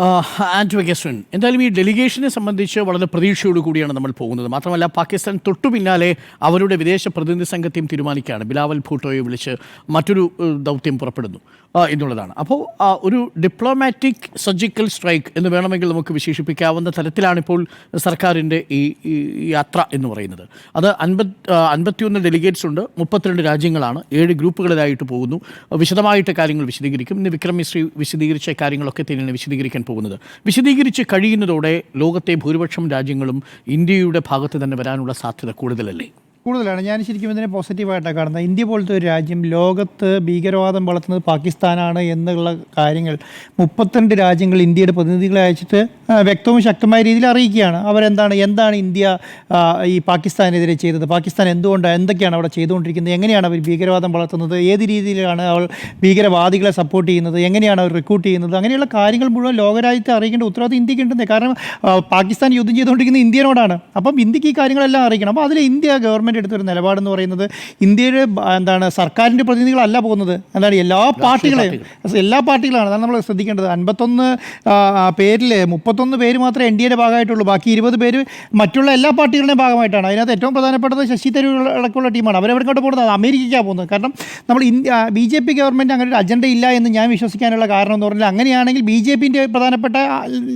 And ഗസ്വൻ എന്തായാലും ഈ ഡെലിഗേഷനെ സംബന്ധിച്ച് വളരെ പ്രതീക്ഷയോട് കൂടിയാണ് നമ്മൾ പോകുന്നത്. മാത്രമല്ല പാകിസ്ഥാൻ തൊട്ടു പിന്നാലെ അവരുടെ വിദേശ പ്രതിനിധി സംഘത്തെയും തീരുമാനിക്കുകയാണ്. ബിലാവൽ ഭൂട്ടോയെ വിളിച്ച് മറ്റൊരു ദൗത്യം പുറപ്പെടുന്നു. എന്നുള്ളതാണ്. അപ്പോൾ ഒരു ഡിപ്ലോമാറ്റിക് സർജിക്കൽ സ്ട്രൈക്ക് എന്ന് വേണമെങ്കിൽ നമുക്ക് വിശേഷിപ്പിക്കാവുന്ന തരത്തിലാണിപ്പോൾ സർക്കാരിന്റെ ഈ യാത്ര എന്ന് പറയുന്നത്. അത് അൻപത് അൻപത്തിയൊന്ന് ഡെലിഗേറ്റ്സ് ഉണ്ട്. മുപ്പത്തിരണ്ട് രാജ്യങ്ങളാണ്. ഏഴ് ഗ്രൂപ്പുകളിലായിട്ട് പോകുന്നു. വിശദമായിട്ട് കാര്യങ്ങൾ വിശദീകരിക്കും. ഇന്ന് വിക്രം മിശ്രി വിശദീകരിച്ച കാര്യങ്ങളൊക്കെ തന്നെയാണ് വിശദീകരിക്കാൻ പോകുന്നത്. വിശദീകരിച്ച് കഴിയുന്നതോടെ ലോകത്തെ ഭൂരിപക്ഷം രാജ്യങ്ങളും ഇന്ത്യയുടെ ഭാഗത്ത് തന്നെ വരാനുള്ള സാധ്യത കൂടുതലല്ലേ? കൂടുതലാണ്. ഞാൻ ശരിക്കും ഇതിനെ പോസിറ്റീവായിട്ടാണ് കാണുന്നത്. ഇന്ത്യ പോലത്തെ ഒരു രാജ്യം ലോകത്ത് ഭീകരവാദം വളർത്തുന്നത് പാകിസ്ഥാനാണ് എന്നുള്ള കാര്യങ്ങൾ മുപ്പത്തിരണ്ട് രാജ്യങ്ങൾ ഇന്ത്യയുടെ പ്രതിനിധികളെ അയച്ചിട്ട് വ്യക്തവും ശക്തമായ രീതിയിൽ അറിയിക്കുകയാണ്. അവരെന്താണ് എന്താണ് ഇന്ത്യ ഈ പാകിസ്ഥാനെതിരെ ചെയ്തത്? പാകിസ്ഥാൻ എന്തുകൊണ്ടാണ് എന്തൊക്കെയാണ് അവിടെ ചെയ്തുകൊണ്ടിരിക്കുന്നത്? എങ്ങനെയാണ് അവർ ഭീകരവാദം വളർത്തുന്നത്? ഏത് രീതിയിലാണ് അവൾ ഭീകരവാദികളെ സപ്പോർട്ട് ചെയ്യുന്നത്? എങ്ങനെയാണ് അവർ റിക്രൂട്ട് ചെയ്യുന്നത്? അങ്ങനെയുള്ള കാര്യങ്ങൾ മുഴുവൻ ലോകരാജ്യത്തെ അറിയിക്കേണ്ട ഉത്തരവാദിത്വം ഇന്ത്യയ്ക്ക് ഉണ്ടെന്നേ. കാരണം പാകിസ്ഥാൻ യുദ്ധം ചെയ്തുകൊണ്ടിരിക്കുന്നത് ഇന്ത്യനോടാണ്. അപ്പം ഇന്ത്യയ്ക്ക് ഈ കാര്യങ്ങളെല്ലാം അറിയിക്കണം. അപ്പോൾ അതിൽ ഇന്ത്യ ഗവൺമെന്റ് എടുത്തൊരു നിലപാടെന്ന് പറയുന്നത് ഇന്ത്യയുടെ എന്താണ് സർക്കാരിന്റെ പ്രതിനിധികളല്ല പോകുന്നത്. എന്താണ് എല്ലാ പാർട്ടികളെയും എല്ലാ പാർട്ടികളാണ്. അതാണ് നമ്മൾ ശ്രദ്ധിക്കേണ്ടത്. അൻപത്തൊന്ന് പേരിൽ മുപ്പത്തൊന്ന് പേര് മാത്രമേ എൻ ഡി ഭാഗമായിട്ടുള്ളൂ. ബാക്കി ഇരുപത് പേര് മറ്റുള്ള എല്ലാ പാർട്ടികളുടെയും ഭാഗമായിട്ടാണ്. അതിനകത്ത് ഏറ്റവും പ്രധാനപ്പെട്ടത് ശശി തരൂർ അടക്കമുള്ള ടീമാണ്. അവരെവിടേക്കോട്ട് പോകുന്നത്? അമേരിക്കയ്ക്കാണ് പോകുന്നത്. കാരണം നമ്മൾ India B J P government അങ്ങനെ ഒരു അജണ്ട ഇല്ല എന്ന് ഞാൻ വിശ്വസിക്കാനുള്ള കാരണം എന്ന് പറഞ്ഞാൽ അങ്ങനെയാണെങ്കിൽ ബി ജെ പിന്റെ പ്രധാനപ്പെട്ട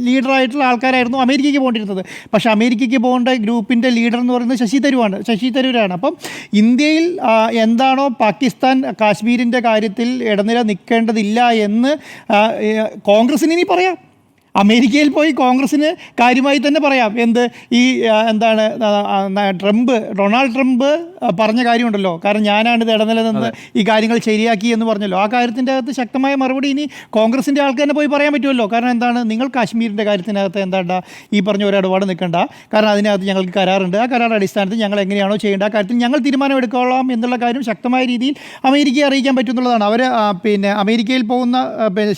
ലീഡറായിട്ടുള്ള ആൾക്കാരായിരുന്നു അമേരിക്കയ്ക്ക് പോകേണ്ടിരുന്നത് പക്ഷേ അമേരിക്കയ്ക്ക് പോകേണ്ട ഗ്രൂപ്പിന്റെ ലീഡർ എന്ന് പറയുന്നത് ശശി തരൂരാണ്. ശശി തരൂരാണ്. അപ്പം ഇന്ത്യയിൽ എന്താണോ പാകിസ്ഥാൻ കാശ്മീരിന്റെ കാര്യത്തിൽ ഇടനില നിൽക്കേണ്ടതില്ല എന്ന് കോൺഗ്രസിന് ഇനി പറയാം. അമേരിക്കയിൽ പോയി കോൺഗ്രസ്സിന് കാര്യമായി തന്നെ പറയാം. എന്ത്? ഈ എന്താണ് ട്രംപ് ഡൊണാൾഡ് ട്രംപ് പറഞ്ഞ കാര്യമുണ്ടല്ലോ. കാരണം ഞാനാണ് ഇത് ഇടനില നിന്ന് ഈ കാര്യങ്ങൾ ശരിയാക്കി എന്ന് പറഞ്ഞല്ലോ. ആ കാര്യത്തിന്റെ അകത്ത് ശക്തമായ മറുപടി ഇനി കോൺഗ്രസിന്റെ ആൾക്ക് തന്നെ പോയി പറയാൻ പറ്റുമല്ലോ. കാരണം എന്താണ്? നിങ്ങൾ കാശ്മീരിന്റെ കാര്യത്തിനകത്ത് എന്താണ്ട ഈ പറഞ്ഞ ഒരു ഇടപാട് നിൽക്കണ്ട. കാരണം അതിനകത്ത് ഞങ്ങൾക്ക് കരാറുണ്ട്. ആ കരാറുടെ അടിസ്ഥാനത്തിൽ ഞങ്ങൾ എങ്ങനെയാണോ ചെയ്യേണ്ട ആ കാര്യത്തിൽ ഞങ്ങൾ തീരുമാനം എടുത്തോളാം എന്നുള്ള കാര്യം ശക്തമായ രീതിയിൽ അമേരിക്കയെ അറിയിക്കാൻ പറ്റുന്നുള്ളതാണ്. അവർ പിന്നെ അമേരിക്കയിൽ പോകുന്ന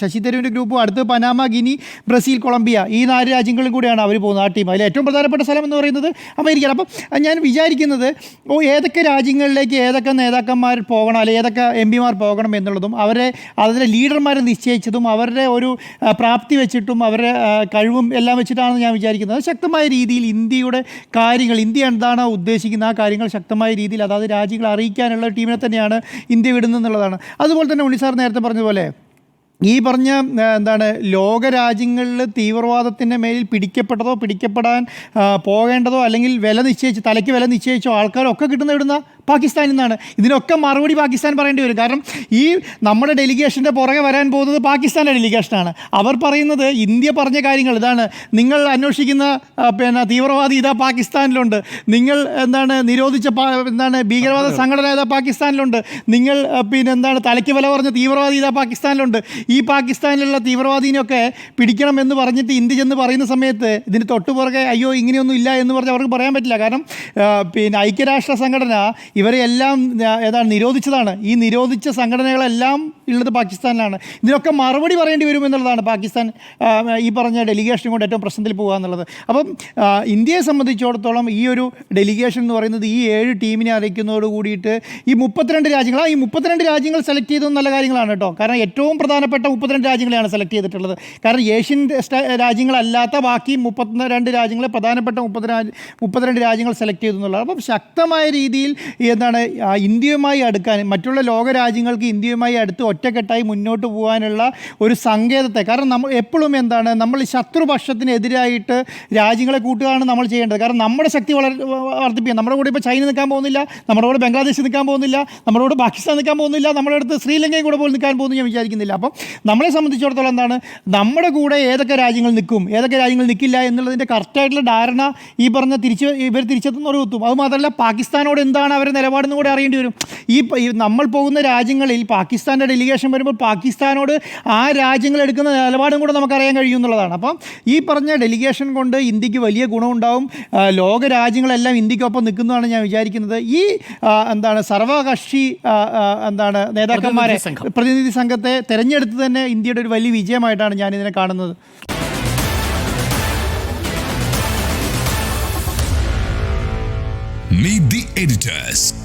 ശശി തരൂരിന്റെ ഗ്രൂപ്പും അടുത്ത് പനാമ ഗിനി ബ്രസീൽ കൊളംബിയ ഈ നാല് രാജ്യങ്ങളിലും കൂടിയാണ് അവർ പോകുന്നത് ആ ടീം അതിൽ ഏറ്റവും പ്രധാനപ്പെട്ട സ്ഥലം എന്ന് പറയുന്നത് അമേരിക്കയാണ്. അപ്പം ഞാൻ വിചാരിക്കുന്നത് ഓ ഏതൊക്കെ രാജ്യങ്ങളിലേക്ക് ഏതൊക്കെ നേതാക്കന്മാർ പോകണം അല്ലെങ്കിൽ ഏതൊക്കെ എം പിമാർ പോകണം എന്നുള്ളതും അവരെ അതിലെ ലീഡർമാരെ നിശ്ചയിച്ചതും അവരുടെ ഒരു പ്രാപ്തി വെച്ചിട്ടും അവരുടെ കഴിവും എല്ലാം വെച്ചിട്ടാണെന്ന് ഞാൻ വിചാരിക്കുന്നത്. ശക്തമായ രീതിയിൽ ഇന്ത്യയുടെ കാര്യങ്ങൾ ഇന്ത്യ എന്താണ് ഉദ്ദേശിക്കുന്ന ആ കാര്യങ്ങൾ ശക്തമായ രീതിയിൽ അതായത് രാജ്യങ്ങളെ അറിയിക്കാനുള്ള ടീമിനെ തന്നെയാണ് ഇന്ത്യ വിടുന്നതെന്നുള്ളതാണ് അതുപോലെ തന്നെ ഉണ്ണി സാർ നേരത്തെ പറഞ്ഞതുപോലെ ഈ പറഞ്ഞ എന്താണ് ലോകരാജ്യങ്ങളിൽ തീവ്രവാദത്തിന്റെ മേലിൽ പിടിക്കപ്പെട്ടതോ പിടിക്കപ്പെടാൻ പോകേണ്ടതോ അല്ലെങ്കിൽ വില നിശ്ചയിച്ച് തലയ്ക്ക് വില നിശ്ചയിച്ചോ ആൾക്കാരൊക്കെ കിട്ടുന്ന ഇവിടുന്ന പാകിസ്ഥാനിൽ നിന്നാണ്. ഇതിനൊക്കെ മറുപടി പാകിസ്ഥാൻ പറയേണ്ടി വരും. കാരണം ഈ നമ്മുടെ ഡെലിഗേഷന്റെ പുറകെ വരാൻ പോകുന്നത് പാകിസ്ഥാന്റെ ഡെലിഗേഷനാണ്. അവർ പറയുന്നത് ഇന്ത്യ പറഞ്ഞ കാര്യങ്ങൾ ഇതാണ്. നിങ്ങൾ അന്വേഷിക്കുന്ന പിന്നെ തീവ്രവാദി ഇതാ പാകിസ്ഥാനിലുണ്ട്. നിങ്ങൾ എന്താണ് നിരോധിച്ച എന്താണ് ഭീകരവാദ സംഘടന ഇതാ പാകിസ്ഥാനിലുണ്ട്. നിങ്ങൾ പിന്നെ എന്താണ് തലയ്ക്ക് വില പറഞ്ഞ തീവ്രവാദി ഇതാ പാകിസ്ഥാനിലുണ്ട്. ഈ പാകിസ്ഥാനിലുള്ള തീവ്രവാദീനെയൊക്കെ പിടിക്കണം എന്ന് പറഞ്ഞിട്ട് ഇന്ത്യ ചെന്ന് പറയുന്ന സമയത്ത് ഇതിന് തൊട്ടുപുറകെ അയ്യോ ഇങ്ങനെയൊന്നും ഇല്ല എന്ന് പറഞ്ഞ് അവർക്ക് പറയാൻ പറ്റില്ല. കാരണം പിന്നെ ഐക്യരാഷ്ട്ര സംഘടന ഇവരെ എല്ലാം ഏതാണ് നിരോധിച്ചതാണ്. ഈ നിരോധിച്ച സംഘടനകളെല്ലാം ഉള്ളത് പാകിസ്ഥാനിലാണ്. ഇതിനൊക്കെ മറുപടി പറയേണ്ടി വരും എന്നുള്ളതാണ് പാകിസ്ഥാൻ ഈ പറഞ്ഞ ഡെലിഗേഷൻ കൊണ്ട് ഏറ്റവും പ്രശ്നത്തിൽ പോകുക എന്നുള്ളത്. അപ്പം ഇന്ത്യയെ സംബന്ധിച്ചിടത്തോളം ഈ ഒരു ഡെലിഗേഷൻ എന്ന് പറയുന്നത് ഈ ഏഴ് ടീമിനെ അറിയിക്കുന്നതോട് കൂടിയിട്ട് ഈ മുപ്പത്തിരണ്ട് രാജ്യങ്ങൾ ഈ മുപ്പത്തിരണ്ട് രാജ്യങ്ങൾ സെലക്ട് ചെയ്തത് നല്ല കാര്യങ്ങളാണ് കേട്ടോ. കാരണം ഏറ്റവും പ്രധാനപ്പെട്ട മുപ്പത്തിരണ്ട് രാജ്യങ്ങളെയാണ് സെലക്ട് ചെയ്തിട്ടുള്ളത്. കാരണം ഏഷ്യൻ രാജ്യങ്ങളല്ലാത്ത ബാക്കി മുപ്പത്തിരണ്ട് രാജ്യങ്ങളെ പ്രധാനപ്പെട്ട മുപ്പത്തി മുപ്പത്തിരണ്ട് രാജ്യങ്ങൾ സെലക്ട് ചെയ്തു എന്നുള്ളത് അപ്പം ശക്തമായ രീതിയിൽ എന്താണ് ഇന്ത്യയുമായി അടുക്കാൻ മറ്റുള്ള ലോക രാജ്യങ്ങൾക്ക് ഇന്ത്യയുമായി അടുത്ത് ഒറ്റക്കെട്ടായി മുന്നോട്ട് പോകാനുള്ള ഒരു സങ്കേതത്തെ കാരണം നമ്മൾ എപ്പോഴും എന്താണ് നമ്മൾ ശത്രുപക്ഷത്തിനെതിരായിട്ട് രാജ്യങ്ങളെ കൂട്ടുകയാണ് നമ്മൾ ചെയ്യേണ്ടത്. കാരണം നമ്മുടെ ശക്തി വളരെ വർദ്ധിപ്പിക്കുക നമ്മുടെ കൂടെ ഇപ്പോൾ ചൈന നിൽക്കാൻ പോകുന്നില്ല നമ്മുടെ കൂടെ ബംഗ്ലാദേശ് നിൽക്കാൻ പോകുന്നില്ല നമ്മുടെ കൂടെ പാകിസ്ഥാൻ നിൽക്കാൻ പോകുന്നില്ല നമ്മുടെ അടുത്ത് ശ്രീലങ്കയും കൂടെ പോലും നിൽക്കാൻ പോകുന്നു ഞാൻ വിചാരിക്കുന്നില്ല. അപ്പം നമ്മളെ സംബന്ധിച്ചിടത്തോളം എന്താണ് നമ്മുടെ കൂടെ ഏതൊക്കെ രാജ്യങ്ങൾ നിൽക്കും ഏതൊക്കെ രാജ്യങ്ങൾ നിൽക്കില്ല എന്നുള്ളതിന്റെ കറക്റ്റായിട്ടുള്ള ധാരണ ഈ പറഞ്ഞ തിരിച്ച് ഇവർ തിരിച്ചെത്തുന്നവർ എത്തും അത് മാത്രമല്ല പാകിസ്ഥാനോട് എന്താണ് അവരുടെ നിലപാടെന്ന് കൂടെ അറിയേണ്ടി വരും. ഈ നമ്മൾ പോകുന്ന രാജ്യങ്ങളിൽ പാകിസ്ഥാന്റെ ഡെലിഗേഷൻ വരുമ്പോൾ പാകിസ്ഥാനോട് ആ രാജ്യങ്ങൾ എടുക്കുന്ന നിലപാടും കൂടെ നമുക്കറിയാൻ കഴിയും എന്നുള്ളതാണ്. അപ്പം ഈ പറഞ്ഞ ഡെലിഗേഷൻ കൊണ്ട് ഇന്ത്യയ്ക്ക് വലിയ ഗുണമുണ്ടാവും. ലോക രാജ്യങ്ങളെല്ലാം ഇന്ത്യക്കൊപ്പം നിൽക്കുന്നതാണ് ഞാൻ വിചാരിക്കുന്നത്. ഈ എന്താണ് സർവകക്ഷി എന്താണ് നേതാക്കന്മാരെ. പ്രതിനിധി സംഘത്തെ തെരഞ്ഞെടുത്ത് തന്നെ ഇന്ത്യയുടെ ഒരു വലിയ വിജയമായിട്ടാണ് ഞാൻ ഇതിനെ കാണുന്നത്. Meet the editors.